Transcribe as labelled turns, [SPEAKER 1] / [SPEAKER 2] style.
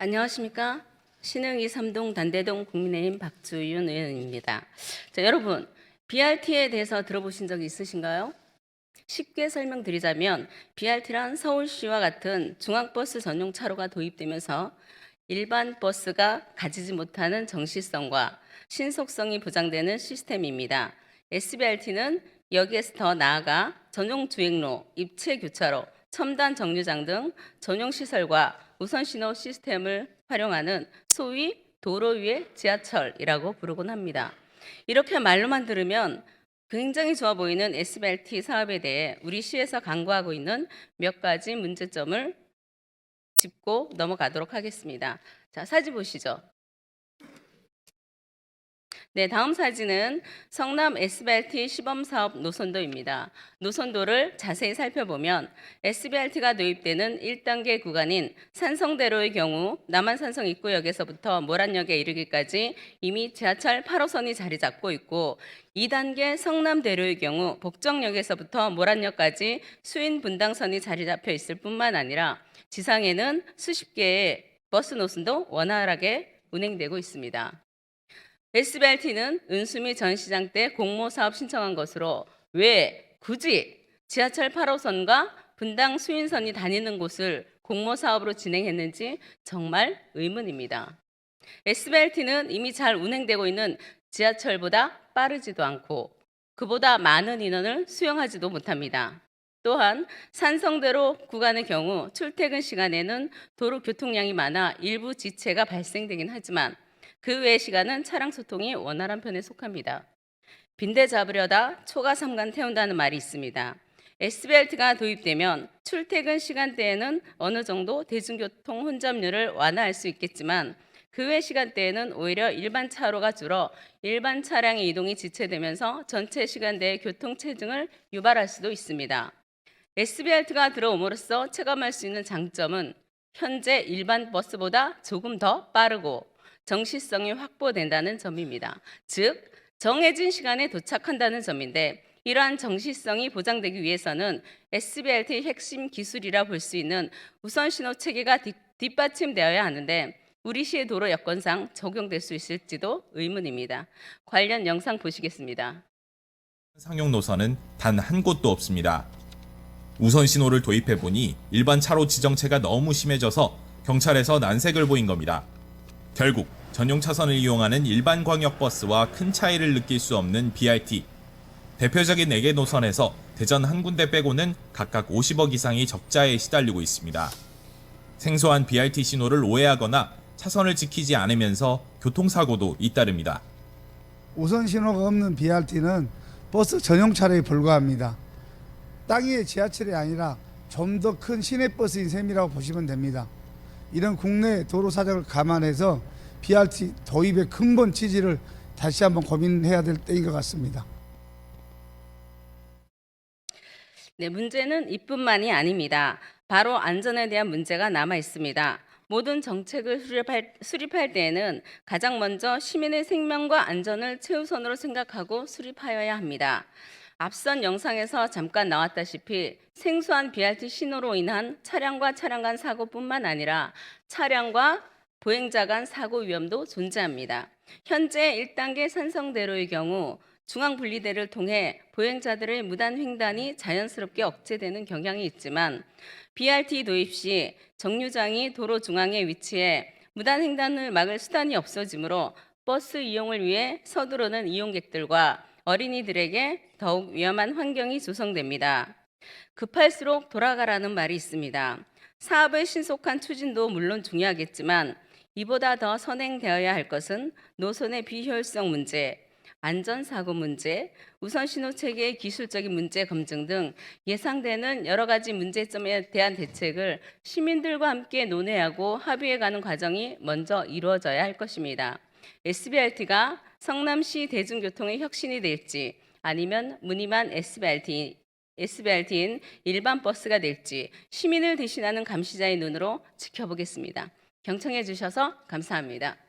[SPEAKER 1] 안녕하십니까? 신흥 이삼동 단대동 국민의힘 박주윤 의원입니다. 자, 여러분 BRT에 대해서 들어보신 적이 있으신가요? 쉽게 설명드리자면 BRT란 서울시와 같은 중앙버스 전용 차로가 도입되면서 일반 버스가 가지지 못하는 정시성과 신속성이 보장되는 시스템입니다. SBRT는 여기에서 더 나아가 전용 주행로, 입체 교차로, 첨단 정류장 등 전용 시설과 우선 신호 시스템을 활용하는 소위 도로 위의 지하철이라고 부르곤 합니다. 이렇게 말로만 들으면 굉장히 좋아 보이는 SBRT 사업에 대해 우리 시에서 강구하고 있는 몇 가지 문제점을 짚고 넘어가도록 하겠습니다. 자, 사진 보시죠. 네, 다음 사진은 성남 SBRT 시범 사업 노선도입니다. 노선도를 자세히 살펴보면 SBRT가 도입되는 1단계 구간인 산성대로의 경우 남한산성 입구역에서부터 모란역에 이르기까지 이미 지하철 8호선이 자리 잡고 있고 2단계 성남대로의 경우 복정역에서부터 모란역까지 수인 분당선이 자리 잡혀 있을 뿐만 아니라 지상에는 수십 개의 버스 노선도 원활하게 운행되고 있습니다. SBRT는 은수미 전 시장 때 공모 사업 신청한 것으로 왜 굳이 지하철 8호선과 분당 수인선이 다니는 곳을 공모 사업으로 진행했는지 정말 의문입니다. SBRT는 이미 잘 운행되고 있는 지하철보다 빠르지도 않고 그보다 많은 인원을 수용하지도 못합니다. 또한 산성대로 구간의 경우 출퇴근 시간에는 도로 교통량이 많아 일부 지체가 발생되긴 하지만 그 외의 시간은 차량 소통이 원활한 편에 속합니다. 빈대 잡으려다 초가 삼간 태운다는 말이 있습니다. SBRT가 도입되면 출퇴근 시간대에는 어느 정도 대중교통 혼잡률을 완화할 수 있겠지만 그 외 시간대에는 오히려 일반 차로가 줄어 일반 차량의 이동이 지체되면서 전체 시간대의 교통 체증을 유발할 수도 있습니다. SBRT가 들어옴으로써 체감할 수 있는 장점은 현재 일반 버스보다 조금 더 빠르고 정시성이 확보된다는 점입니다. 즉 정해진 시간에 도착한다는 점인데 이러한 정시성이 보장되기 위해서는 SBRT 핵심 기술이라 볼 수 있는 우선 신호 체계가 뒷- 뒷받침되어야 하는데 우리 시의 도로 여건상 적용될 수 있을지도 의문입니다. 관련 영상 보시겠습니다.
[SPEAKER 2] 상용 노선은 단 한 곳도 없습니다. 우선 신호를 도입해 보니 일반 차로 지정체가 너무 심해져서 경찰에서 난색을 보인 겁니다. 결국 전용 차선을 이용하는 일반 광역버스와 큰 차이를 느낄 수 없는 BRT. 대표적인 4개 노선에서 대전 한 군데 빼고는 각각 50억 이상이 적자에 시달리고 있습니다. 생소한 BRT 신호를 오해하거나 차선을 지키지 않으면서 교통사고도 잇따릅니다.
[SPEAKER 3] 우선 신호가 없는 BRT는 버스 전용 차량에 불과합니다. 땅 위의 지하철이 아니라 좀 더 큰 시내버스인 셈이라고 보시면 됩니다. 이런 국내 도로 사정을 감안해서 BRT 도입의 근본 취지를 다시 한번 고민해야 될 때인 것 같습니다.
[SPEAKER 1] 네, 문제는 이뿐만이 아닙니다. 바로 안전에 대한 문제가 남아 있습니다. 모든 정책을 수립할, 수립할 때에는 가장 먼저 시민의 생명과 안전을 최우선으로 생각하고 수립하여야 합니다. 앞선 영상에서 잠깐 나왔다시피 생소한 BRT 신호로 인한 차량과 차량 간 사고뿐만 아니라 차량과 보행자 간 사고 위험도 존재합니다. 현재 1단계 산성대로의 경우 중앙 분리대를 통해 보행자들의 무단 횡단이 자연스럽게 억제되는 경향이 있지만 BRT 도입 시 정류장이 도로 중앙에 위치해 무단 횡단을 막을 수단이 없어지므로 버스 이용을 위해 서두르는 이용객들과 어린이들에게 더욱 위험한 환경이 조성됩니다. 급할수록 돌아가라는 말이 있습니다. 사업의 신속한 추진도 물론 중요하겠지만 이보다 더 선행되어야 할 것은 노선의 비효율성 문제, 안전사고 문제, 우선 신호 체계의 기술적인 문제 검증 등 예상되는 여러 가지 문제점에 대한 대책을 시민들과 함께 논의하고 합의해가는 과정이 먼저 이루어져야 할 것입니다. SBRT가 성남시 대중교통의 혁신이 될지 아니면 무늬만 SBRT, SBRT인 일반 버스가 될지 시민을 대신하는 감시자의 눈으로 지켜보겠습니다. 경청해 주셔서 감사합니다.